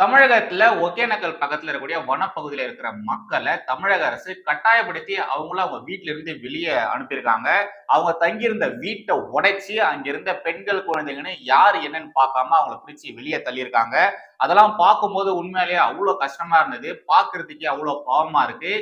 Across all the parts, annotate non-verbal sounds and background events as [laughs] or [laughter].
தமிழகத்துல ஒகேனக்கல் பக்கத்துல இருக்கக்கூடிய வனப்பகுதியில இருக்கிற மக்களை தமிழக அரசு கட்டாயப்படுத்தி அவங்கள அவங்க வீட்டுல இருந்து வெளியே அனுப்பியிருக்காங்க. அவங்க தங்கியிருந்த வீட்டை உடைச்சி அங்கிருந்த பெண்கள் குழந்தைங்கன்னு யார் என்னன்னு பார்க்காம அவங்கள பிடிச்சி வெளியே தள்ளியிருக்காங்க. அதெல்லாம் பார்க்கும்போது உண்மையிலேயே அவ்வளோ கஷ்டமா இருந்தது. பார்க்கறதுக்கே அவ்வளோ பாவமா இருக்கு.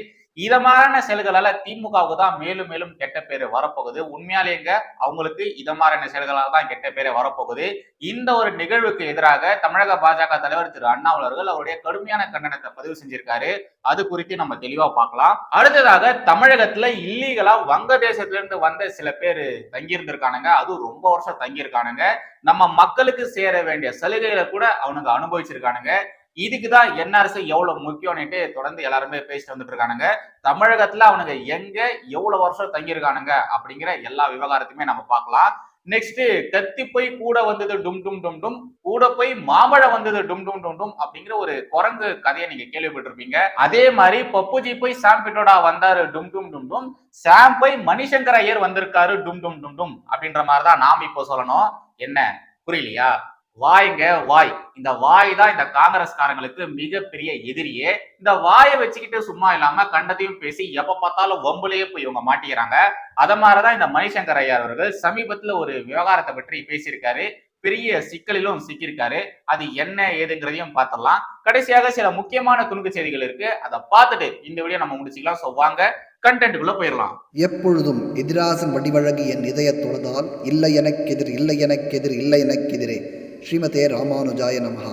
இத மாதிரியான செயல்களால திமுகவுக்கு தான் மேலும் மேலும் கெட்ட பேர் வரப்போகுது. உண்மையாலேங்க அவங்களுக்கு இத மாதிரியான செயல்களால தான் கெட்ட பேர் வரப்போகுது. இந்த ஒரு நிகழ்வுக்கு எதிராக தமிழக பாஜக தலைவர் திரு அண்ணாமலை அவருடைய கடுமையான கண்டனத்தை பதிவு செஞ்சிருக்காரு. அது குறித்து நம்ம தெளிவா பார்க்கலாம். அடுத்ததாக தமிழகத்துல இல்லீகலா வங்கதேசத்துலேருந்து வந்த சில பேர் தங்கியிருந்திருக்கானுங்க. அதுவும் ரொம்ப வருஷம் தங்கியிருக்கானுங்க. நம்ம மக்களுக்கு சேர வேண்டிய சலுகைகளை கூட அவனுங்க அனுபவிச்சிருக்கானுங்க. இதுக்கு தான் என்ஆர்சி எவ்வளவு முக்கியம்னுட்டு தொடர்ந்து எல்லாருமே பேசிட்டு வந்துட்டு இருக்கானுங்க தமிழகத்துல அவனுங்க எங்க எவ்வளவு வருஷம் தங்கியிருக்கானுங்க அப்படிங்கிற எல்லா விவகாரத்தையுமே நம்ம பார்க்கலாம். நெக்ஸ்ட் கத்தி போய் கூட வந்தது டும் டும் டும் டும். கூட போய் மாமழை வந்தது டும் டும் டும் டும் அப்படிங்கிற ஒரு குரங்கு கதையை நீங்க கேள்விப்பட்டிருப்பீங்க. அதே மாதிரி பப்புஜி போய் சாம் பிட்டோடா வந்தாரு டும் டும் டும் டும். சாம் போய் மணிசங்கர் ஐயர் வந்திருக்காரு டும் டும் டும் டும் அப்படின்ற மாதிரி தான் நாம் இப்போ சொல்லணும். என்ன? புரியலையா? வாய்ங்க வாய். இந்த வாய் தான் இந்த காங்கிரஸ்காரங்களுக்கு மிகப்பெரிய எதிரியே. இந்த வாயை வச்சுக்கிட்டு சும்மா இல்லாம கண்டதையும் பேசி எப்ப பார்த்தாலும் வம்புலயே போய் இவங்க மாட்டிக்கிறாங்க. அத மாதிரிதான் இந்த மணிசங்கர் ஐயர் அவர்கள் சமீபத்துல ஒரு விவகாரத்தை பற்றி பேசியிருக்காரு. பெரிய சிக்கலிலும் சிக்கியிருக்காரு. அது என்ன ஏதுங்கிறதையும் பார்த்தலாம் கடைசியாக சில முக்கியமான துணுக்கு செய்திகள் இருக்கு. அதை பார்த்துட்டு இந்த வீடியோ நம்ம முடிச்சுக்கலாம். ஸோ வாங்க கண்டென்ட்டுக்குள்ள போயிடலாம். எப்பொழுதும் எதிராசன் வடிவழகு என் இதய தொழுதால் இல்லை எனக்கெதிர் இல்லை எனக்கு எதிர் இல்லை எனக்கு எதிரே. ஸ்ரீமதே ராமானுஜாய நமஹா.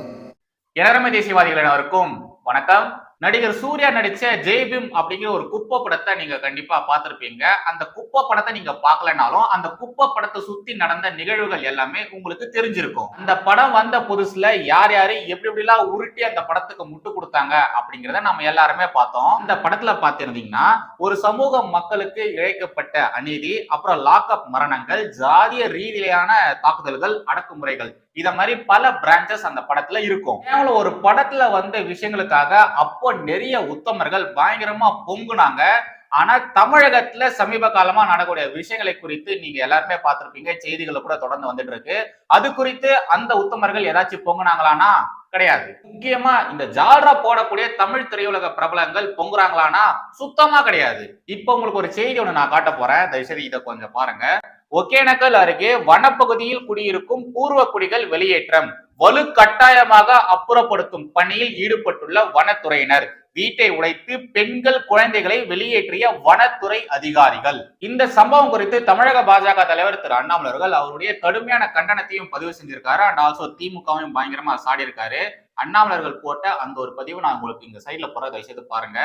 இளரமை தேசியவாதிகள் அனைவருக்கும் வணக்கம். நடிகர் சூர்யா நடிச்ச ஜெய்பீம் அப்படிங்கிற ஒரு குப்பை படத்தை நீங்க கண்டிப்பா பார்த்திருப்பீங்க. அந்த குப்பை படத்தை நீங்க பார்க்கலனாலும் அந்த குப்பை படத்தை சுத்தி நடந்த நிகழ்வுகள் எல்லாமே உங்களுக்கு தெரிஞ்சிருக்கும். அந்த படம் வந்த புதுசுல யார் யாரு எப்படி எப்படிலாம் உருட்டி அந்த படத்துக்கு முட்டு கொடுத்தாங்க அப்படிங்கிறத நம்ம எல்லாருமே பார்த்தோம். இந்த படத்துல பார்த்திருந்தீங்கன்னா ஒரு சமூக மக்களுக்கு இழைக்கப்பட்ட அநீதி அப்புறம் லாக்அப் மரணங்கள் ஜாதிய ரீதியிலான தாக்குதல்கள் அடக்குமுறைகள் இத மாதிரி பல பிரான்ச்சஸ் அந்த படத்துல இருக்கும். கேவலம் ஒரு படத்துல வந்த விஷயங்களுக்காக அப்போ நிறைய உத்தமர்கள் பயங்கரமா பொங்குனாங்க. ஆனா தமிழகத்துல சமீப காலமா நடக்கக்கூடிய விஷயங்களை குறித்து நீங்க எல்லாருமே பார்த்திருப்பீங்க. செய்திகளை கூட தொடர்ந்து வந்துட்டு இருக்கு அது குறித்து அந்த உத்தமர்கள் ஏதாச்சும் பொங்குனாங்களானா? கிடையாது. முக்கியமா இந்த ஜால்ரா போடக்கூடிய தமிழ் திரையுலக பிரபலங்கள் பொங்குறாங்களானா? சுத்தமா கிடையாது. இப்ப உங்களுக்கு ஒரு செய்தி ஒண்ணு நான் காட்ட போறேன். தயவுசெய்து இதை கொஞ்சம் பாருங்க. ஒகேனக்கல் அருகே வனப்பகுதியில் குடியிருக்கும் பூர்வ குடிகள் வெளியேற்றம். வலுக்கட்டாயமாக அப்புறப்படுத்தும் பணியில் ஈடுபட்டுள்ள வனத்துறையினர். வீட்டை உடைத்து பெண்கள் குழந்தைகளை வெளியேற்றிய வனத்துறை அதிகாரிகள். இந்த சம்பவம் குறித்து தமிழக பாஜக தலைவர் திரு அண்ணாமலை அவர்கள் அவருடைய கடுமையான கண்டனத்தையும் பதிவு செஞ்சிருக்காரு. அண்ட் ஆல்சோ திமுகவும் பயங்கரமா சாடி இருக்காரு அண்ணாமலர்கள் போட்ட அந்த ஒரு பதிவு நான் உங்களுக்கு இந்த சைட்ல போற தயவுசெய்து பாருங்க.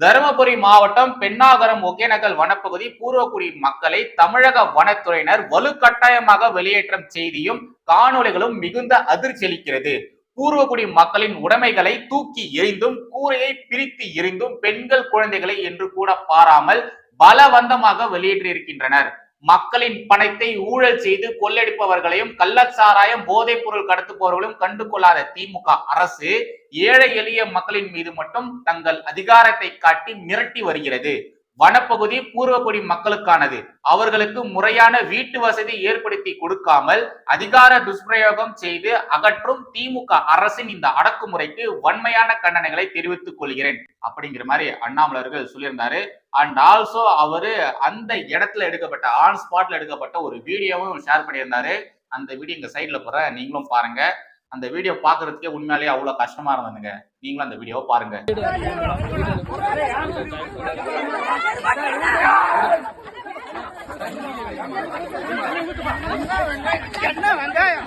தருமபுரி மாவட்டம் பெண்ணாகரம் ஒகேனக்கல் வனப்பகுதி பூர்வக்குடி மக்களை தமிழக வனத்துறையினர் வலுக்கட்டாயமாக வெளியேற்றும் செய்தியும் காணொளிகளும் மிகுந்த அதிர்ச்சியளிக்கிறது பூர்வக்குடி பூர்வகுடி மக்களின் உடைமைகளை தூக்கி எறிந்தும் கூரையை பிரித்து எரிந்தும் பெண்கள் குழந்தைகளை என்று கூட பாராமல் பலவந்தமாக வெளியேற்றியிருக்கின்றனர். மக்களின் பணத்தை ஊழல் செய்து கொள்ளடிப்பவர்களையும் கள்ளச்சாராயம் போதைப் பொருள் கடத்துபவர்களும் கண்டு கொள்ளாத திமுக அரசு ஏழை எளிய மக்களின் மீது மட்டும் தங்கள் அதிகாரத்தை காட்டி மிரட்டி வருகிறது. வனப்பகுதி பூர்வக்குடி மக்களுக்கானது. அவர்களுக்கு முறையான வீட்டு வசதி ஏற்படுத்தி கொடுக்காமல் அதிகார துஷ்பிரயோகம் செய்து அகற்றும் திமுக அரசின் இந்த அடக்குமுறைக்கு வன்மையான கண்டனங்களை தெரிவித்துக் கொள்கிறேன். அப்படிங்கிற மாதிரி அண்ணாமலர்கள் சொல்லியிருந்தாரு. அண்ட் ஆல்சோ அவரு அந்த இடத்துல எடுக்கப்பட்ட ஆன் ஸ்பாட்ல எடுக்கப்பட்ட ஒரு வீடியோவும் ஷேர் பண்ணியிருந்தாரு. அந்த வீடியோ இங்க சைட்ல போற நீங்களும் பாருங்க. அந்த வீடியோ பாக்குறதுக்கே உண்மையாலேயே அவ்வளவு கஷ்டமா இருந்ததுங்க. நீங்களும் அந்த வீடியோவை பாருங்க. என்ன வெங்காயம்?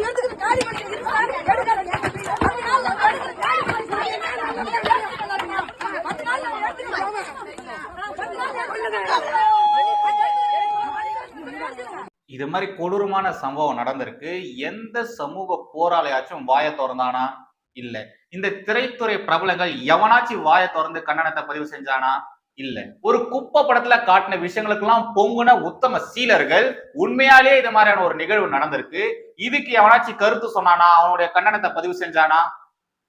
எடுத்துக்கிட்டு காலி பண்ணி இது மாதிரி கொடூரமான சம்பவம் நடந்திருக்கு. எந்த சமூக போராளியாச்சும் வாயை திறந்தானா? இல்ல. இந்த திரைத்துறை பிரபலங்கள் எவனாச்சும் வாயை திறந்து கண்டனத்தை பதிவு செஞ்சானா? இல்ல. ஒரு குப்பை படத்துல காட்டின விஷயங்களுக்கெல்லாம் பொங்குன உத்தம சீலர்கள் உண்மையாலே இது மாதிரியான ஒரு நிகழ்வு நடந்திருக்கு. இதுக்கு எவனாச்சும் கருத்து சொன்னானா? அவனுடைய கண்டனத்தை பதிவு செஞ்சானா?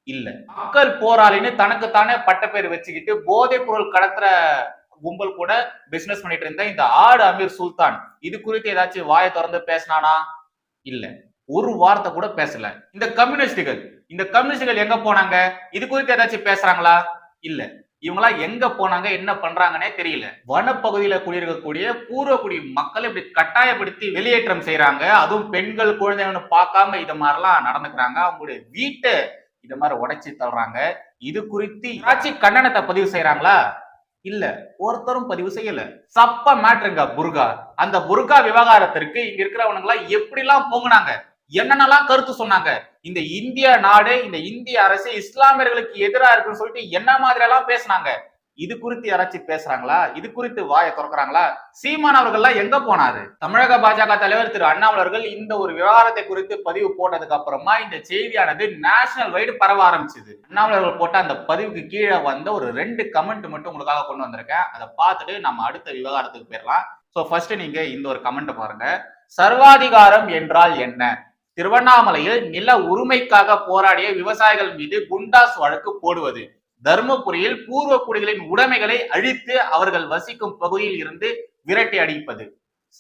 இல்ல. மக்கள் போராளின்னு தனக்குத்தானே பட்டப்பேர் வச்சுக்கிட்டு போதைப் பொருள் கடத்துற கும்பல் கூட பிசினஸ் பண்ணிட்டு இருந்த இந்த ஆடு அமீர் சுல்தான். இது குறித்து ஏதாச்சும் வாயை திறந்து பேசினானா? இல்ல. ஒரு வார்த்தை கூட பேசல. இந்த கம்யூனிஸ்டுகள் இந்த கம்யூனிஸ்டுகள் எங்க போனாங்க? இது குறித்து ஏதாச்சும் பேசுறாங்களா? இல்ல. இவங்களாம் எங்க போனாங்க என்ன பண்றாங்கன்னே தெரியல. வனப்பகுதியில குடியிருக்கக்கூடிய பூர்வக்குடி மக்களை இப்படி கட்டாயப்படுத்தி வெளியேற்றம் செய்யறாங்க அதுவும் பெண்கள் குழந்தைகள்னு பார்க்காம இது மாதிரிலாம் நடந்துக்கிறாங்க. அவங்களுடைய வீட்டை இது மாதிரி உடைச்சி தள்ளுறாங்க. இது குறித்து யாராச்சும் கண்டனத்தை பதிவு செய்யறாங்களா இல்ல. ஒருத்தரும் பதிவு செய்யல. சப்ப மேட்ருங்க புர்கா. அந்த புர்கா விவகாரத்திற்கு இங்க இருக்கிறவனுங்க எப்படிலாம் எப்படி பொங்குனாங்க? என்னென்னலாம் கருத்து சொன்னாங்க? இந்த இந்திய நாடு இந்த இந்திய அரசு இஸ்லாமியர்களுக்கு எதிராக இருக்குன்னு சொல்லிட்டு என்ன மாதிரி எல்லாம் பேசுனாங்க? இது குறித்து யாராச்சும் பேசுறாங்களா? இது குறித்து வாயை திறக்கிறாங்களா? சீமான் அவர்கள்லாம் எங்க போனாரு? தமிழக பாஜக தலைவர் திரு அண்ணாமலர்கள் இந்த ஒரு விவகாரத்தை குறித்து பதிவு போட்டதுக்கு அப்புறமா இந்த செய்தியானது நேஷனல் வைடு பரவ ஆரம்பிச்சது. அண்ணாமலர்கள் போட்ட அந்த பதிவுக்கு கீழே வந்த ஒரு ரெண்டு கமெண்ட் மட்டும் உங்களுக்காக கொண்டு வந்திருக்கேன். அதை பார்த்துட்டு நம்ம அடுத்த விவகாரத்துக்கு போயிடலாம். ஸோ ஃபர்ஸ்ட் நீங்க இந்த ஒரு கமெண்ட் பாருங்க. சர்வாதிகாரம் என்றால் என்ன? திருவண்ணாமலையில் நில உரிமைக்காக போராடிய விவசாயிகள் மீது குண்டாஸ் வழக்கு போடுவது. தர்மபுரியில் பூர்வ குடிகளின் உடைமைகளை அழித்து அவர்கள் வசிக்கும் பகுதியில் இருந்து விரட்டி அடிப்பது.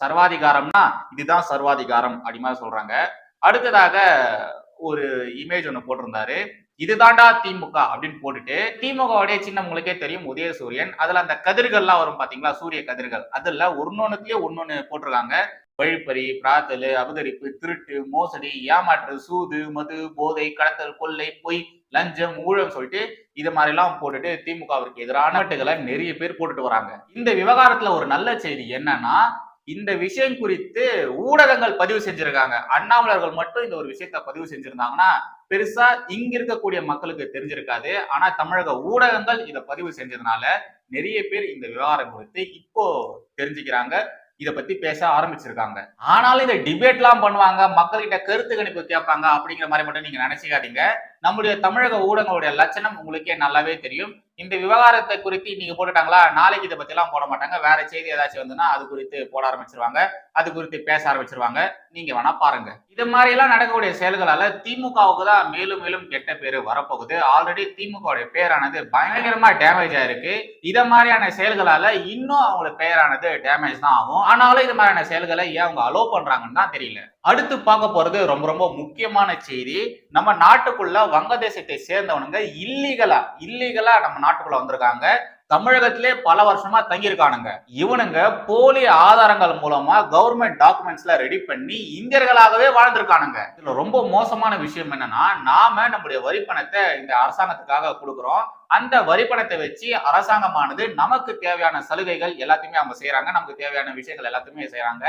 சர்வாதிகாரம்னா இதுதான் சர்வாதிகாரம் அப்படி மாதிரி சொல்றாங்க. அடுத்ததாக ஒரு இமேஜ் ஒண்ணு போட்டிருந்தாரு. இதுதாண்டா திமுக அப்படின்னு போட்டுட்டு திமுகவுடைய சின்ன உங்களுக்கே தெரியும் உதயசூரியன். அதுல அந்த கதிர்கள்லாம் வரும் பாத்தீங்களா? சூரிய கதிர்கள். அதுல ஒன்னொன்னுலயே ஒன்னொன்னு போட்டிருக்காங்க. வழிப்பறி பிராத்தல் அபகரிப்பு திருட்டு மோசடி ஏமாற்று சூது மது போதை கடத்தல் கொள்ளை பொய் லஞ்சம் ஊழல் சொல்லிட்டு இது மாதிரி எல்லாம் போட்டுட்டு திமுகவிற்கு எதிரான நாட்டுகளை நிறைய பேர் போட்டுட்டு வராங்க. இந்த விவகாரத்துல ஒரு நல்ல செய்தி என்னன்னா இந்த விஷயம் குறித்து ஊடகங்கள் பதிவு செஞ்சிருக்காங்க. அண்ணாமலர்கள் மட்டும் இந்த ஒரு விஷயத்த பதிவு செஞ்சிருந்தாங்கன்னா பெருசா இங்க இருக்கக்கூடிய மக்களுக்கு தெரிஞ்சிருக்காது. ஆனா தமிழக ஊடகங்கள் இதை பதிவு செஞ்சதுனால நிறைய பேர் இந்த விவகாரம் குறித்து இப்போ தெரிஞ்சுக்கிறாங்க. இதை பத்தி பேச ஆரம்பிச்சிருக்காங்க. ஆனாலும் இதை டிபேட்லாம் பண்ணுவாங்க மக்கள்கிட்ட கருத்து கணிப்பு கேட்பாங்க அப்படிங்கிற மாதிரி மட்டும் நீங்க நினைச்சுக்காதீங்க. நம்முடைய தமிழக ஊடகங்களுடைய லட்சணம் உங்களுக்கே நல்லாவே தெரியும். இந்த விவகாரத்தை குறித்து இன்னைக்கு போட்டுட்டாங்களா? நாளைக்கு இதை பத்திலாம் போட மாட்டாங்க. வேற செய்தி ஏதாச்சும் வந்துன்னா அது குறித்து போட ஆரம்பிச்சிருவாங்க. அது குறித்து பேச ஆரம்பிச்சிருவாங்க. நீங்க வேணா பாருங்க. இது மாதிரி எல்லாம் நடக்கக்கூடிய செயல்களால திமுகவுக்கு தான் மேலும் மேலும் கெட்ட பேரு வரப்போகுது. ஆல்ரெடி திமுகவுடைய பேரானது பயங்கரமா டேமேஜ் ஆயிருக்கு. இதை மாதிரியான செயல்களால இன்னும் அவங்களோட பெயரானது டேமேஜ் தான் ஆகும். ஆனாலும் இது மாதிரியான செயல்களை ஏன் அவங்க அலோ பண்றாங்கன்னு தான் தெரியல. அடுத்து பார்க்க போறது ரொம்ப ரொம்ப முக்கியமான செய்தி. நம்ம நாட்டுக்குள்ள வங்கதேசத்தை சேர்ந்தவனுங்க இல்லீகலா இல்லீகலா நம்ம நாட்டுக்குள்ள வந்திருக்காங்க. தமிழகத்திலே பல வருஷமா தங்கியிருக்கானுங்க. இவனுங்க போலி ஆதாரங்கள் மூலமா கவர்மெண்ட் டாக்குமெண்ட்ஸ்ல ரெடி பண்ணி இந்தியர்களாகவே வாழ்ந்திருக்கானுங்க. இதுல ரொம்ப மோசமான விஷயம் என்னன்னா நாம நம்முடைய வரி பணத்தை இந்த அரசாங்கத்துக்காக கொடுக்குறோம். அந்த வரி பணத்தை வச்சு அரசாங்கமானது நமக்கு தேவையான சலுகைகள் எல்லாத்தையுமே அவங்க செய்யறாங்க நமக்கு தேவையான விஷயங்கள் எல்லாத்தையுமே செய்யறாங்க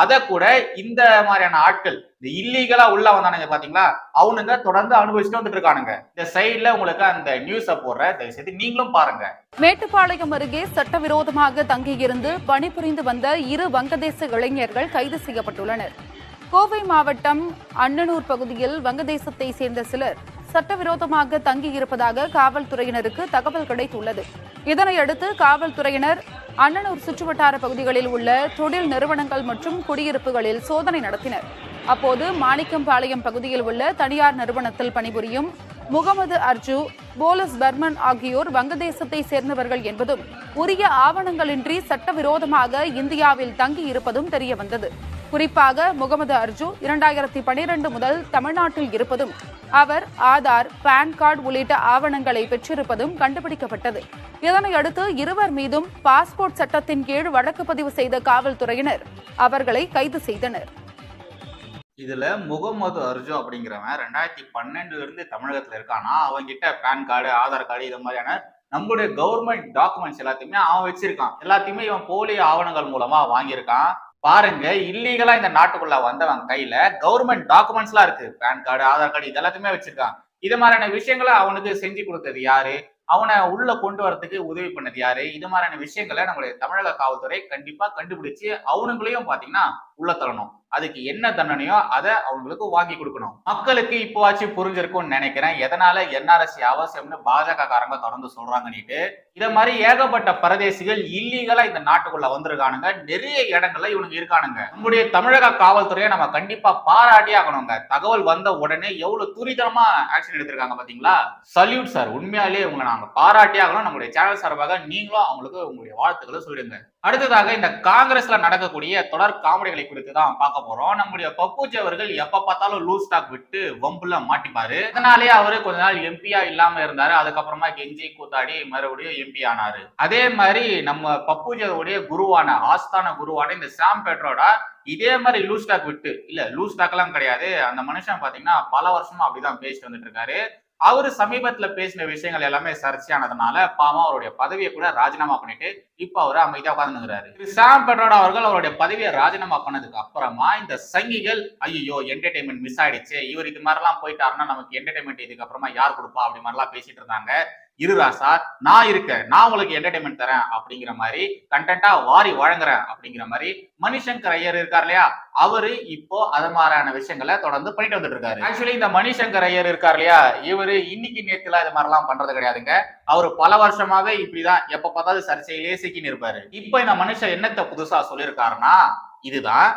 அதை கூட இந்த மாதிரியான ஆட்கள் இந்த இல்லீகலா உள்ள வந்தானுங்க பாத்தீங்களா? அவனுங்க தொடர்ந்து அனுபவிச்சுட்டு வந்துட்டு இருக்கானுங்க. இந்த சைட்ல உங்களுக்கு அந்த நியூஸ போடுற தயவு செய்து நீங்களும் பாருங்க. மேட்டுப்பாளையம் அருகே சட்டவிரோதமாக தங்கியிருந்து பணிபுரிந்து வந்த இரு வங்கதேச இளைஞர்கள் கைது செய்யப்பட்டுள்ளனர். கோவை மாவட்டம் அண்ணனூர் பகுதியில் வங்கதேசத்தை சேர்ந்த சிலர் சட்டவிரோதமாக தங்கியிருப்பதாக காவல்துறையினருக்கு தகவல் கிடைத்துள்ளது. இதனையடுத்து காவல்துறையினர் அண்ணனூர் சுற்றுவட்டார பகுதிகளில் உள்ள தொழில் நிறுவனங்கள் மற்றும் குடியிருப்புகளில் சோதனை நடத்தினர். அப்போது மாணிக்கம்பாளையம் பகுதியில் உள்ள தனியார் நிறுவனத்தில் பணிபுரியும் முகமது அர்ஜு போலஸ் பர்மன் ஆகியோர் வங்கதேசத்தை சேர்ந்தவர்கள் என்பதும் உரிய ஆவணங்களின்றி சட்டவிரோதமாக இந்தியாவில் தங்கி இருப்பதும் தெரியவந்தது. குறிப்பாக முகமது அர்ஜு இரண்டாயிரத்தி பனிரெண்டு முதல் தமிழ்நாட்டில் இருப்பதும் அவர் ஆதார் பான் கார்டு உள்ளிட்ட ஆவணங்களை பெற்றிருப்பதும் கண்டுபிடிக்கப்பட்டது. இதனையடுத்து இருவர் மீதும் பாஸ்போர்ட் சட்டத்தின் கீழ் வழக்கு பதிவு செய்த காவல்துறையினர் அவர்களை கைது செய்தனர். இதுல முகமது அர்ஜு அப்படிங்கிறவன் ரெண்டாயிரத்தி பன்னெண்டுல இருந்து தமிழகத்துல இருக்கானா. அவன்கிட்ட பேன் கார்டு ஆதார் கார்டு இது மாதிரியான நம்மளுடைய கவர்மெண்ட் டாக்குமெண்ட்ஸ் எல்லாத்தையுமே அவன் வச்சிருக்கான். எல்லாத்தையுமே இவன் போலி ஆவணங்கள் மூலமா வாங்கியிருக்கான். பாருங்க இல்லீகலா இந்த நாட்டுக்குள்ள வந்தவன் கையில கவர்மெண்ட் டாக்குமெண்ட்ஸ் எல்லாம் இருக்கு. பேன் கார்டு ஆதார் கார்டு இது எல்லாத்தையுமே வச்சிருக்கான் இது மாதிரியான விஷயங்களை அவனுக்கு செஞ்சு கொடுத்தது யாரு? அவனை உள்ள கொண்டு வரதுக்கு உதவி பண்ணது யாரு? இது மாதிரியான விஷயங்களை நம்மளுடைய தமிழக காவல்துறை கண்டிப்பா கண்டுபிடிச்சு அவனுங்களையும் பாத்தீங்கன்னா உள்ள தரணும் அதுக்கு என்ன தண்டனையோ அதை அவங்களுக்கு வாங்கி கொடுக்கணும். மக்களுக்கு இப்போவாச்சும் புரிஞ்சிருக்கும்னு நினைக்கிறேன். எதனால என்ஆர்எஸ் அவசியம்னு பாஜக காரங்க தொடர்ந்து சொல்றாங்கன்னுட்டு இத மாதிரி ஏகப்பட்ட பரதேசிகள் இல்லீகலா இந்த நாட்டுக்குள்ள வந்திருக்கானுங்க. நிறைய இடங்கள்ல இவனுங்க இருக்கானுங்க. நம்முடைய தமிழக காவல்துறையை நம்ம கண்டிப்பா பாராட்டி ஆகணுங்க. தகவல் வந்த உடனே எவ்வளவு துரிதமா ஆக்ஷன் எடுத்திருக்காங்க பாத்தீங்களா? சல்யூட் சார் உண்மையாலே உங்களை நாங்க பாராட்டி ஆகணும். நம்முடைய சேனல் சார்பாக நீங்களும் அவங்களுக்கு உங்களுடைய வாழ்த்துக்களை சொல்லிடுங்க. அடுத்ததாக இந்த காங்கிரஸ்ல நடக்கக்கூடிய தொடர் காமெடிகளை குறித்து தான் பார்க்க போறோம். நம்முடைய பப்புஜி அவர்கள் எப்ப பார்த்தாலும் லூஸ் ஸ்டாக் விட்டு வம்புல மாட்டிப்பாரு. அதனாலேயே அவரு கொஞ்ச நாள் எம்பியா இல்லாம இருந்தாரு. அதுக்கப்புறமா கெஞ்சி கூத்தாடி மறுபடியும் எம்பி ஆனாரு. அதே மாதிரி நம்ம பப்புஜியோடைய குருவான ஆஸ்தான குருவான இந்த சாம் பெட்ரோட இதே மாதிரி லூஸ் ஸ்டாக் விட்டு இல்ல லூஸ் ஸ்டாக் எல்லாம் கிடையாது. அந்த மனுஷன் பாத்தீங்கன்னா பல வருஷமா அப்படிதான் பேசிட்டு வந்துட்டு இருக்காரு. அவர் சமீபத்துல பேசின விஷயங்கள் எல்லாமே சர்ச்சையானதுனால பாவம் அவருடைய பதவியை கூட ராஜினாமா பண்ணிட்டு இப்ப அவர் அமைதியா உட்கார்ந்துங்கிறாரு திரு சாம் பெட்ரோடா அவர்கள் அவருடைய பதவியை ராஜினாமா பண்ணதுக்கு அப்புறமா இந்த சங்கிகள் ஐயோ என்டர்டைன்மெண்ட் மிஸ் ஆயிடுச்சு. இவர் இது மாதிரிலாம் போயிட்டாருன்னா நமக்கு என்டர்டைன்மெண்ட் இதுக்கு அப்புறமா யார் கொடுப்பா? அப்படி மாதிரிலாம் பேசிட்டு இருந்தாங்க. இருடா சார் நான் இருக்கேன் நான் உங்களுக்கு என்டர்டைன்மெண்ட் தரேன் அப்படிங்கிற மாதிரி கண்டென்ட்டா வாரி வழங்குறேன் அப்படிங்கிற மாதிரி மணிசங்கர் ஐயர் இருக்கார் இல்லையா? அவரு இப்போ அது மாதிரியான விஷயங்களை தொடர்ந்து பண்ணிட்டு வந்துட்டு இருக்காரு. ஆக்சுவலி இந்த மணிசங்கர் ஐயர் இருக்கார் இல்லையா? இவரு இன்னைக்கு நேத்துல இது மாதிரிலாம் பண்றது கிடையாதுங்க. அவர் பல வருஷமாவே இப்படிதான் எப்ப பார்த்தாலும் சர்ச்சையிலே சிக்கின்னு இருப்பாரு. இப்போ இந்த மனுஷன் என்னத்தை புதுசா சொல்லியிருக்காருன்னா இதுதான்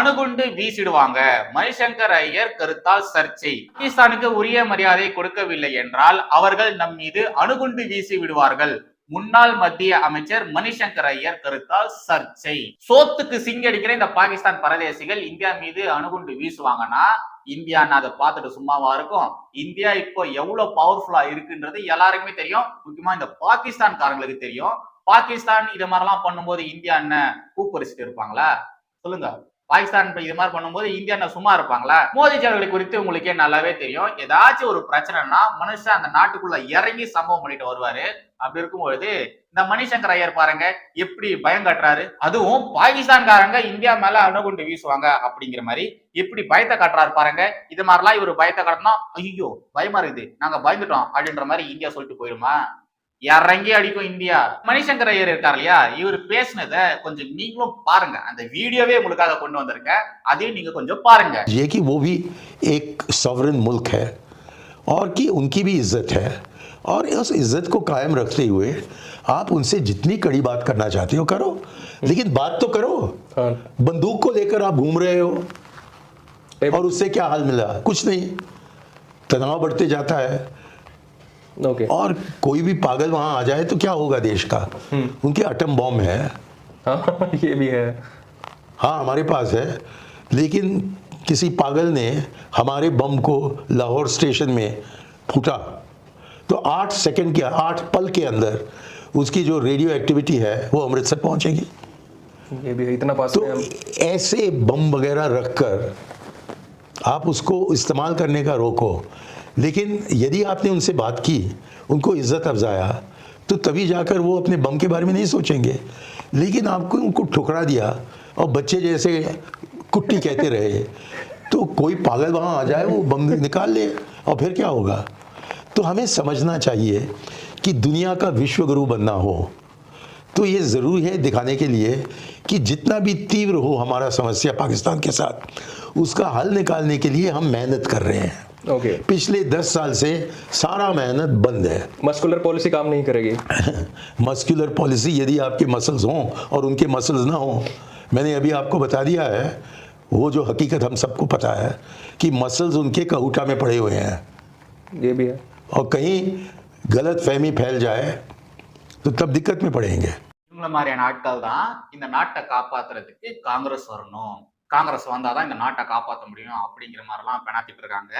அணுகுண்டு வீசிடுவாங்க. மணிசங்கர் ஐயர் கருத்தால் சர்ச்சை. பாகிஸ்தானுக்கு உரிய மரியாதை கொடுக்கவில்லை என்றால் அவர்கள் நம் மீது அணுகுண்டு வீசி விடுவார்கள். முன்னாள் மத்திய அமைச்சர் மணிசங்கர் ஐயர் கருத்தால் சர்ச்சை. சோத்துக்கு சிங்கடிக்கிற இந்த பாகிஸ்தான் பரதேசிகள் இந்தியா மீது அணுகுண்டு வீசுவாங்கன்னா இந்தியா அதை பார்த்துட்டு சும்மாவா இருக்கும்? இந்தியா இப்போ எவ்வளவு பவர்ஃபுல்லா இருக்குன்றது எல்லாருக்குமே தெரியும். முக்கியமா இந்த பாகிஸ்தான் காரங்களுக்கு தெரியும். பாகிஸ்தான் இது மாதிரிலாம் பண்ணும்போது இந்தியா என்ன கூப்பரிச்சுட்டு இருப்பாங்களா? சொல்லுங்க. பாகிஸ்தான் இது மாதிரி பண்ணும்போது இந்தியா சும்மா இருப்பாங்களா? மோடிஜி அவர்களை குறித்து உங்களுக்கே நல்லாவே தெரியும். ஏதாச்சும் ஒரு பிரச்சனைனா மனுஷன் அந்த நாட்டுக்குள்ள இறங்கி சம்பவம் பண்ணிட்டு வருவாரு. அப்படி இருக்கும்பொழுது இந்த மணிசங்கர் ஐயர் பாருங்க எப்படி பயம் கட்டுறாரு? அதுவும் பாகிஸ்தான்காரங்க இந்தியா மேல அணுகுண்டு வீசுவாங்க அப்படிங்கிற மாதிரி எப்படி பயத்தை காட்டுறாரு பாருங்க. இது மாதிரிலாம் இவர் பயத்தை காட்டினா ஐயோ பயமா இருக்குது. நாங்க பயந்துட்டோம் அப்படின்ற மாதிரி இந்தியா சொல்லிட்டு போயிருமா? இறங்கி அடிக்கும் இந்தியா மணிசங்கர் ஐயர் இருக்கார் இல்லையா இவர் பேசினத கொஞ்சம் நீங்களும் பாருங்க அந்த வீடியோவே உங்களுக்காக கொண்டு வந்திருக்கேன் அதையும் நீங்க கொஞ்சம் பாருங்க ये कि वो भी एक सॉवरन मुल्क है और कि उनकी भी इज्जत है और उस इज्जत को कायम रखते हुए आप उनसे जितनी कड़ी बात करना चाहते हो करो लेकिन बात तो करो हाँ बंदूक को लेकर आप घूम रहे हो और उससे क्या हाल मिला कुछ नहीं तनाव बढ़ते जाता है ओके और कोई भी पागल वहाँ आ जाए तो क्या होगा देश का? हुँ. उनके अटम बॉम्ब है। हाँ ये भी है। हाँ हमारे पास है। लेकिन किसी पागल ने हमारे बम को लाहौर स्टेशन में फूटा। तो आठ सेकंड के आठ पल के अंदर उसकी जो रेडियो एक्टिविटी है वो अमृतसर पहुंचेगी। ये भी है इतना पास तो ऐसे बम वगैरह रखकर आप उसको इस्तेमाल करने का रोको। लेकिन यदि आपने उनसे बात की, उनको इज़्ज़त अफजाया तो तभी जाकर वो अपने बम के बारे में नहीं सोचेंगे। लेकिन आपको उनको ठुकरा दिया और बच्चे जैसे कुट्टी कहते रहे तो कोई पागल वहाँ आ जाए, वो बम निकाल ले और फिर क्या होगा? तो हमें समझना चाहिए कि दुनिया का विश्व गुरु बनना हो तो ये ज़रूरी है दिखाने के लिए कि जितना भी तीव्र हो हमारा समस्या पाकिस्तान के साथ, उसका हल निकालने के लिए हम मेहनत कर रहे हैं। ओके पिछले दस साल से सारा मेहनत बंद है मस्कुलर पॉलिसी काम नहीं करेगी [laughs] मस्कुलर पॉलिसी यदि आपके मसल्स हों और उनके मसल्स ना हों मैंने अभी आपको बता दिया है वो जो हकीकत हम सबको पता है कि मसल्स उनके कहूटा में पड़े हुए हैं ये भी है और कहीं गलत फहमी फैल जाए तो तब दिक्कत में पड़ेंगे இவங்கள மாதிரியான ஆட்கள் தான் இந்த நாட்டை காப்பாத்துறதுக்கு காங்கிரஸ் வரணும் காங்கிரஸ் வந்தாதான் இந்த நாட்டை காப்பாற்ற முடியும் அப்படிங்கிற மாதிரிலாம் பெணாத்திட்டு இருக்காங்க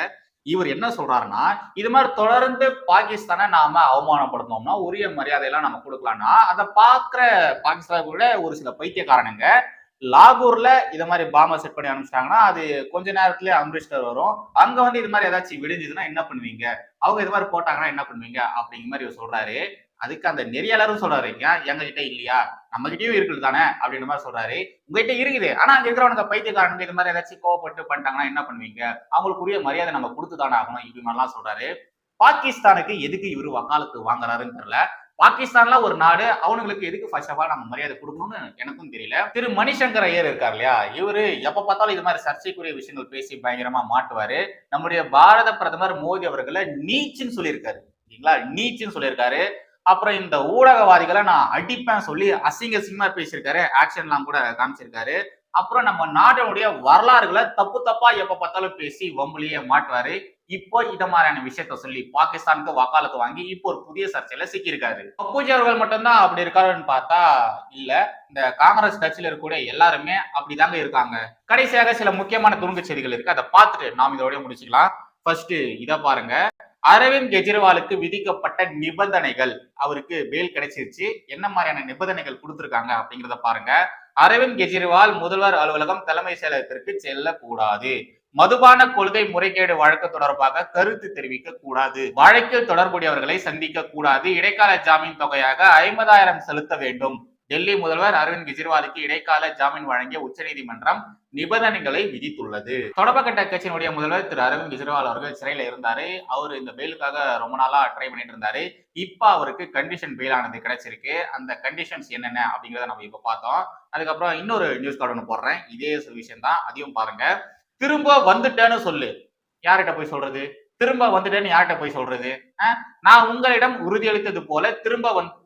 இவர் என்ன சொல்றாருன்னா இது மாதிரி தொடர்ந்து பாகிஸ்தானை நாம அவமானப்படுத்தோம்னா உரிய மரியாதையெல்லாம் நம்ம கொடுக்கலாம்னா அதை பார்க்குற பாகிஸ்தான் ஒரு சில பைத்தியக்காரனுங்க லாகூர்ல இது மாதிரி பாம்பை செட் பண்ணி அனுப்பிச்சிட்டாங்கன்னா அது கொஞ்ச நேரத்திலேயே அம்ரிஸ்டர் வரும். அங்க வந்து இது மாதிரி ஏதாச்சும் விடிஞ்சதுன்னா என்ன பண்ணுவீங்க? அவங்க இது மாதிரி போட்டாங்கன்னா என்ன பண்ணுவீங்க? அப்படிங்கிற மாதிரி இவர் சொல்றாரு. அதுக்கு அந்த நெறியாளரும் சொல்றாரு எங்ககிட்ட இல்லையா? நம்ம கிட்டயும் இருக்குது தானே? அப்படின்ற மாதிரி சொல்றாரு. உங்ககிட்ட இருக்குது. ஆனா அங்க இருக்கிறவனுக்கு பைத்தியக்காரனுக்கு இது மாதிரி ஏதாச்சும் கோவப்பட்டு பண்ணிட்டாங்கன்னா என்ன பண்ணுவீங்க? அவங்களுக்குரிய மரியாதை நம்ம கொடுத்து தானே ஆகணும் இப்படி மாதிரிலாம் சொல்றாரு. பாகிஸ்தானுக்கு எதுக்கு இவரு வக்காலத்து வாங்குறாருன்னு தெரியல. பாகிஸ்தான்ல ஒரு நாடு அவனுங்களுக்கு எதுக்கு ஃபர்ஸ்ட் ஆஃப் ஆல் நம்ம மரியாதை கொடுக்கணும்னு எனக்கும் தெரியல. திரு. மணிசங்கர் ஐயர் இருக்கார் இல்லையா? இவரு எப்ப பார்த்தாலும் இது மாதிரி சர்ச்சைக்குரிய விஷயங்கள் பேசி பயங்கரமா மாட்டுவாரு. நம்முடைய பாரத பிரதமர் மோடி அவர்களை நீச்சுன்னு சொல்லியிருக்காரு. சரிங்களா? நீச்சுன்னு சொல்லியிருக்காரு. அப்புறம் இந்த ஊடகவாதிகளை நான் அடிப்பேன் சொல்லி அசிங்க சிம்மா பேசியிருக்காரு. ஆக்ஷன்லாம் கூட காமிச்சிருக்காரு. அப்புறம் நம்ம நாட்டினுடைய வரலாறுகளை தப்பு தப்பா எப்ப பார்த்தாலும் பேசி வம்புலயே மாட்டுவாரு. இப்போ இத மாதிரியான விஷயத்த சொல்லி பாகிஸ்தானுக்கு வக்காலத்து வாங்கி இப்போ ஒரு புதிய சர்ச்சையில சிக்கியிருக்காரு. பப்பூஜி அவர்கள் மட்டும்தான் அப்படி இருக்காருன்னு பார்த்தா இல்ல. இந்த காங்கிரஸ் கட்சியில இருக்கக்கூடிய எல்லாருமே அப்படிதாங்க இருக்காங்க. கடைசியாக சில முக்கியமான துணுக்கு செய்திகள் இருக்கு. அதை பார்த்துட்டு நாம் இதோடய முடிச்சுக்கலாம். ஃபர்ஸ்ட் இதை பாருங்க. அரவிந்த் கெஜ்ரிவாலுக்கு விதிக்கப்பட்ட நிபந்தனைகள் அவருக்கு வேல் கிடைச்சிருச்சு. என்ன மாதிரியான நிபந்தனைகள் கொடுத்துருக்காங்க அப்படிங்கிறத பாருங்க. அரவிந்த் கெஜ்ரிவால் முதல்வர் அலுவலகம் தலைமை செயலகத்திற்கு செல்லக்கூடாது. மதுபான கொள்கை முறைகேடு வழக்கு தொடர்பாக கருத்து தெரிவிக்க கூடாது. வழக்கில் தொடர்புடையவர்களை சந்திக்க கூடாது. இடைக்கால ஜாமீன் தொகையாக ஐம்பதாயிரம் செலுத்த வேண்டும். டெல்லி முதல்வர் அரவிந்த் கெஜ்ரிவாலுக்கு இடைக்கால ஜாமீன் வழங்கிய உச்சநீதிமன்றம் நிபந்தனைகளை விதித்துள்ளது. தொடப்பக்கட்ட கட்சியினுடைய முதல்வர் திரு அரவிந்த் கெஜ்ரிவால் அவர்கள் சிறையில இருந்தாரு. அவர் இந்த பெயிலுக்காக ரொம்ப நாளா ட்ரை பண்ணிட்டு இருந்தாரு. இப்ப அவருக்கு கண்டிஷன் பெயில் ஆனது கிடைச்சிருக்கு. அந்த கண்டிஷன்ஸ் என்னென்ன அப்படிங்கறத நம்ம இப்ப பார்த்தோம். அதுக்கப்புறம் இன்னொரு நியூஸ் கார்டு ஒன்று போடுறேன். இதே விஷயம் தான் அதையும் பாருங்க. திரும்ப வந்துட்டேன்னு சொல்லு. யார்கிட்ட போய் சொல்றது? திரும்ப வந்துட்டேன்னு யார்கிட்ட போய் சொல்றது? நான் உங்களிடம் உறுதியளித்தது போல திரும்ப வந்து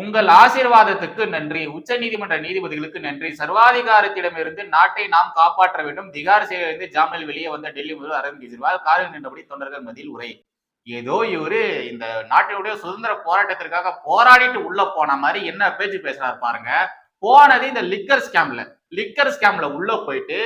உங்கள் ஆசீர்வாதத்துக்கு நன்றி. உச்ச நீதிமன்ற நீதிபதிகளுக்கு நன்றி. சர்வாதிகாரத்திடமிருந்து நாட்டை நாம் காப்பாற்ற வேண்டும். திகார் சிறையிலிருந்து ஜாமீனில் வெளியே வந்த டெல்லி முதல்வர் அரவிந்த் கெஜ்ரிவால் காரில் நின்றபடி தொண்டர்கள் மதியில் உரை. ஏதோ இவரு இந்த நாட்டினுடைய சுதந்திர போராட்டத்திற்காக போராடிட்டு உள்ள போன மாதிரி என்ன பேச்சு பேசுறாரு பாருங்க. போனது இந்த லிக்கர் ஸ்கேம்ல. லிக்கர் ஸ்கேம்ல உள்ள போயிட்டு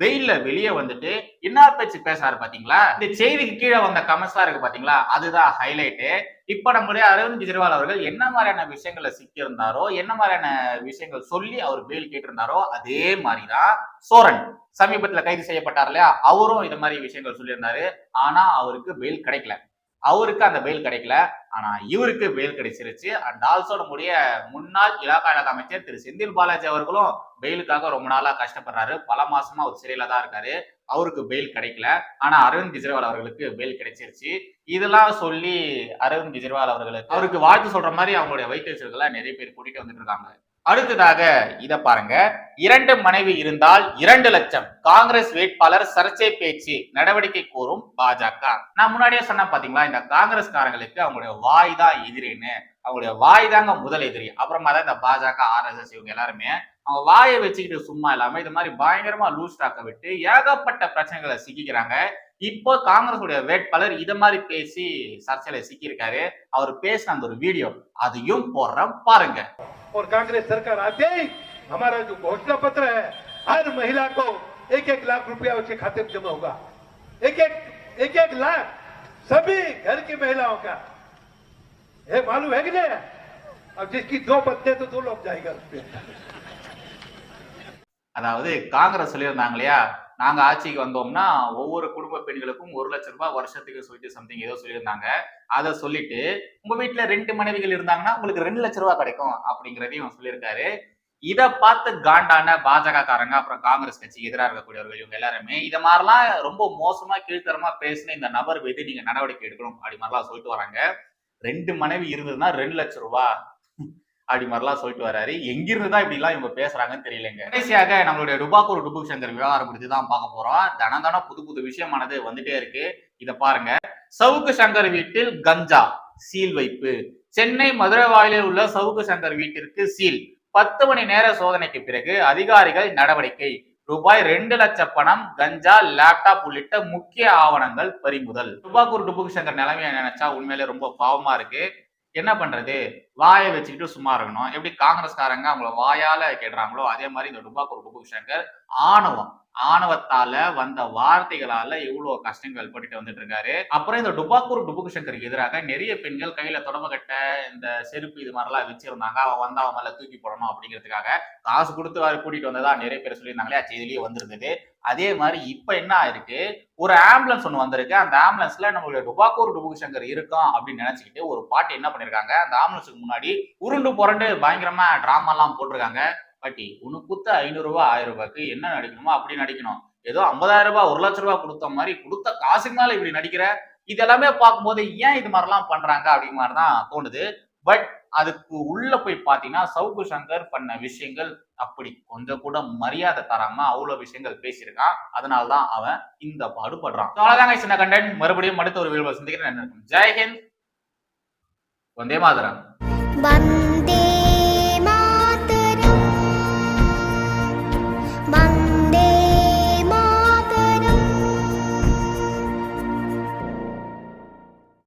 வெயில்ல வெளியே வந்துட்டு இன்னார் பேச்சு பேசுறாரு பாத்தீங்களா? இந்த செய்திக்கு கீழே வந்த கமெண்ட்ஸ்லாம் இருக்கு பாத்தீங்களா? அதுதான் ஹைலைட்டு இப்ப நம்முடைய அரவிந்த் கெஜ்ரிவால் அவர்கள் என்ன மாதிரியான விஷயங்களை சிக்கியிருந்தாரோ என்ன மாதிரியான விஷயங்கள் சொல்லி அவர் பெயில் கேட்டிருந்தாரோ அதே மாதிரிதான் சோரன். சமீபத்துல கைது செய்யப்பட்டார் இல்லையா? அவரும் இந்த மாதிரி விஷயங்கள் சொல்லியிருந்தாரு. ஆனா அவருக்கு பெயில் கிடைக்கல. அவருக்கு அந்த பெயில் கிடைக்கல. ஆனா இவருக்கு பெயில் கிடைச்சிருச்சு. அண்ட் ஆல்சோ நம்முடைய முன்னாள் இலாக்கா இலாக்கா அமைச்சர் திரு செந்தில் பாலாஜி அவர்களும் பெயிலுக்காக ரொம்ப நாளா கஷ்டப்படுறாரு. பல மாசமா அவர் சிறையில தான் இருக்காரு. அவருக்கு பெயில் கிடைக்கல. ஆனா அரவிந்த் கெஜ்ரிவால் அவர்களுக்கு பெயில் கிடைச்சிருச்சு. இதெல்லாம் சொல்லி அரவிந்த் கெஜ்ரிவால் அவர்களுக்கு அவருக்கு வாழ்த்து சொல்ற மாதிரி அவங்களுடைய வைத்தியர்களை நிறைய பேர் கூட்டிட்டு வந்துட்டு இருக்காங்க. அடுத்ததாக இத பாருங்க. இரண்டு மனைவி இருந்தால் இரண்டு லட்சம். காங்கிரஸ் வேட்பாளர் சர்ச்சை பேச்சு நடவடிக்கை கோரும் பாஜக. நான் முன்னாடியே சொன்னேன் பாத்தீங்களா? இந்த காங்கிரஸ்காரங்களுக்கு அவங்களுடைய வாய் தான் எதிரின்னு. அவங்களுடைய வாய் தாங்க முதல் எதிரி. அப்புறமா தான் இந்த பாஜக ஆர்எஸ்எஸ் இவங்க எல்லாருமே அவங்க வாயை வச்சுக்கிட்டு சும்மா இல்லாம இது மாதிரி பயங்கரமா லூஸ் டாக்க விட்டு ஏகப்பட்ட பிரச்சனைகளை சிக்கிக்கிறாங்க. இப்போ காங்கிரஸ் உடைய வேட்பாளர் இத மாதிரி பேசி சர்ச்சையில சிக்கியிருக்காரு. அவர் பேசின அந்த ஒரு வீடியோ அதையும் போடுற பாருங்க. और कांग्रेस सरकार आते ही हमारा जो घोषणा पत्र है हर महिला को एक एक लाख रुपया उसके खाते में जमा होगा एक एक एक एक लाख सभी घर की महिलाओं का ये मालूम है कि नहीं अब जिसकी दो पत्ते तो दो लोग जाएगा उस पे அதாவது காங்கிரஸ் சொல்லியிருந்தாங்க இல்லையா நாங்கள் ஆட்சிக்கு வந்தோம்னா ஒவ்வொரு குடும்ப பெண்களுக்கும் ஒரு லட்சம் ரூபாய் வருஷத்துக்கு சொல்லிட்டு சம்திங் ஏதோ சொல்லியிருந்தாங்க. அதை சொல்லிட்டு உங்க வீட்டுல ரெண்டு மனைவிகள் இருந்தாங்கன்னா உங்களுக்கு ரெண்டு லட்ச ரூபாய் கிடைக்கும் அப்படிங்கிறதையும் சொல்லியிருக்காரு. இதை பார்த்து காண்டான பாஜக காரங்க அப்புறம் காங்கிரஸ் கட்சி எதிராக இருக்கக்கூடியவர்கள் இவங்க எல்லாருமே இதை மாதிரிலாம் ரொம்ப மோசமா கீழ்த்தரமா பேசின இந்த நபர் மீது நீங்க நடவடிக்கை எடுக்கணும் அப்படி மாதிரிலாம் சொல்லிட்டு வராங்க. ரெண்டு மனைவி இருந்ததுன்னா ரெண்டு லட்சம் ரூபா அப்படி மாதிரிலாம் சொல்லிட்டு வராரு. எங்கிருந்து தான் இப்படிலாம் இவங்க பேசுறாங்கன்னு தெரியலங்க. கடைசியாக நம்மளுடைய டுபாக்கூர் டுபுக் சங்கர் விவகாரம் குறித்து தான் பார்க்க போறோம். தன தன புது புது விஷயமானது வந்துட்டே இருக்கு. இதை பாருங்க. சவுக்கு சங்கர் வீட்டில் கஞ்சா சீல் வைப்பு. சென்னை மதுரை வாயிலில் உள்ள சவுக்கு சங்கர் வீட்டிற்கு சீல். பத்து மணி நேர சோதனைக்கு பிறகு அதிகாரிகள் நடவடிக்கை. ரூபாய் ரெண்டு லட்சம் பணம் கஞ்சா லேப்டாப் உள்ளிட்ட முக்கிய ஆவணங்கள் பறிமுதல். ருபாக்கூர் டுபுக் சங்கர் நிலைமையை நினைச்சா உண்மையிலே ரொம்ப பாவமா இருக்கு. என்ன பண்றது? வாயை வச்சுக்கிட்டு சும்மா இருக்கணும். எப்படி காங்கிரஸ்காரங்க அவங்கள வாயால கேடுறாங்களோ அதே மாதிரி இந்த டுபாக்கூர் குபு சங்கர் ஆணவம். ஆணவத்தால வந்த வார்த்தைகளால இவ்வளவு கஷ்டங்கள் பட்டுட்டு வந்துட்டு இருக்காரு அப்புறம் இந்த டுபாக்கூர் டுபுக்கு சங்கருக்கு எதிராக நிறைய பெண்கள் கையில தொடம கட்ட இந்த செருப்பு இது மாதிரிலாம் வச்சிருந்தாங்க. அவன் வந்து அவன் மேல தூக்கி போடணும் அப்படிங்கிறதுக்காக காசு கொடுத்து வர கூட்டிட்டு வந்ததா நிறைய பேர் சொல்லியிருந்தாங்களே செய்திலேயே வந்திருந்தது. அதே மாதிரி இப்ப என்ன ஆயிருக்கு? ஒரு ஆம்புலன்ஸ் ஒன்று வந்திருக்கு. அந்த ஆம்புலன்ஸ்ல நம்மளுடைய டுபாக்கூர் டுபுக்கு சங்கர் இருக்கும் அப்படின்னு நினைச்சுக்கிட்டு ஒரு பாட்டு என்ன பண்ணிருக்காங்க? அந்த ஆம்புலன்ஸுக்கு முன்னாடி உருண்டு புரண்டு பயங்கரமா டிராமா எல்லாம் போட்டிருக்காங்க. பாட்டி உனக்கு ஐநூறு ரூபா ஆயிரம் ரூபாய்க்கு என்ன நடிக்கணுமோ அப்படி நடிக்கணும். ஏதோ ஐம்பதாயிரம் ரூபாய் ஒரு லட்ச ரூபாய் கொடுத்த மாதிரி கொடுத்த காசுக்கு மேல இப்படி நடிக்கிற? இதெல்லாமே பார்க்கும்போது ஏன் இது மாதிரிலாம் பண்றாங்க அப்படிங்கிற மாதிரி தான் தோணுது. பட் அதுக்கு உள்ள போய் பார்த்தீங்கன்னா சவுக்கு சங்கர் பண்ண விஷயங்கள் அப்படி கொஞ்சம் கூட மரியாதை தராம அவ்வளவு விஷயங்கள் பேசியிருக்கான். அதனால தான் அவன் இந்த பாடுபடுறான். அவ்வளோதாங்க சின்ன கண்டென்ட் மறுபடியும் அடுத்த ஒரு வீடியோ சந்திக்கிறேன். ஜெய்ஹிந்த் வந்தே மாதிரம்.